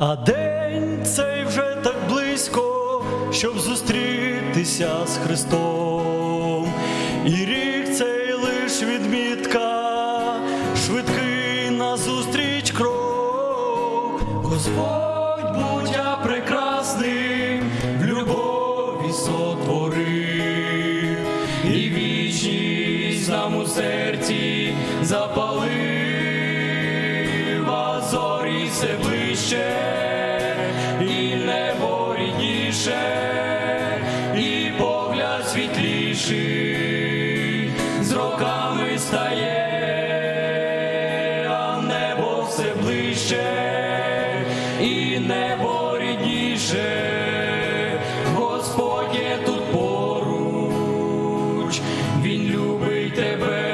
День цей вже так близько, щоб зустрітися з Христом. І рік цей лиш відмітка, швидкий назустріч крок. Господь будь я прекрасним, в любові сотворив, і вічність нам у серці запалив, небо і погляд світліший, з роками стає, а небо все ближче, і небо рідніше, Господь є тут поруч, Він любить тебе.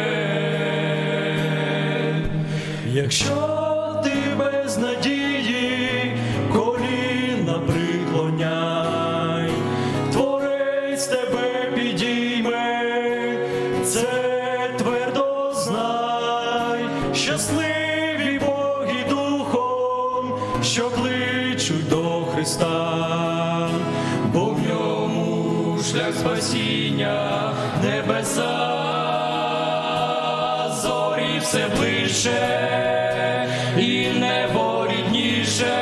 Якщо щасливі Боги духом, що кличуть до Христа, бо в ньому шлях спасіння небеса зорі все ближче, і небо рідніше,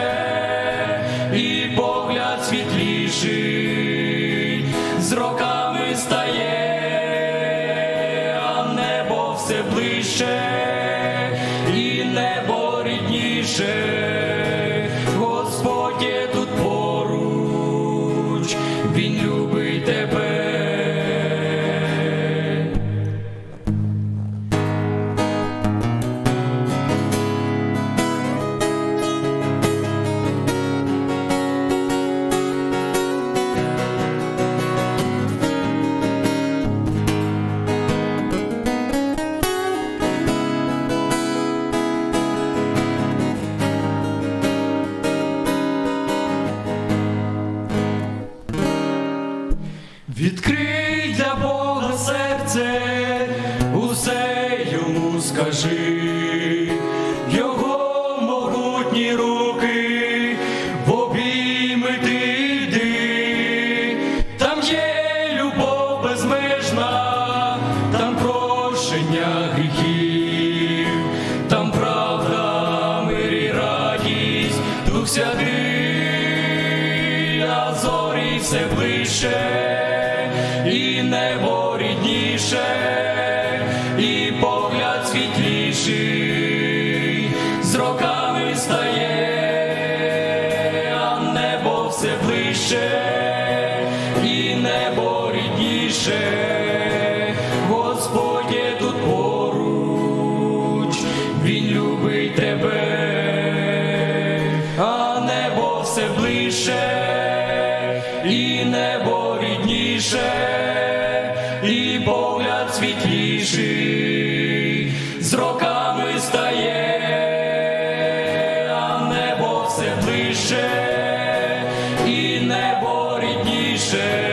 і погляд світліший, з роками стає, все ближче, небо рідніше, Господь є тут поруч, Він любить Відкрий для Бога серце, усе йому скажи, його могутні руки, в обійми ти там є любов безмежна, там прощення гріхів, там правда, мир радість, дух святий, а все ближче, і небо рідніше, і погляд світліший, з роками стає, а небо все ближче, і небо рідніше, Господь є тут поруч, Він любить тебе, а небо все ближче, і небо рідніше, і погляд світліший, з роками стає, а небо все ближче, і небо рідніше.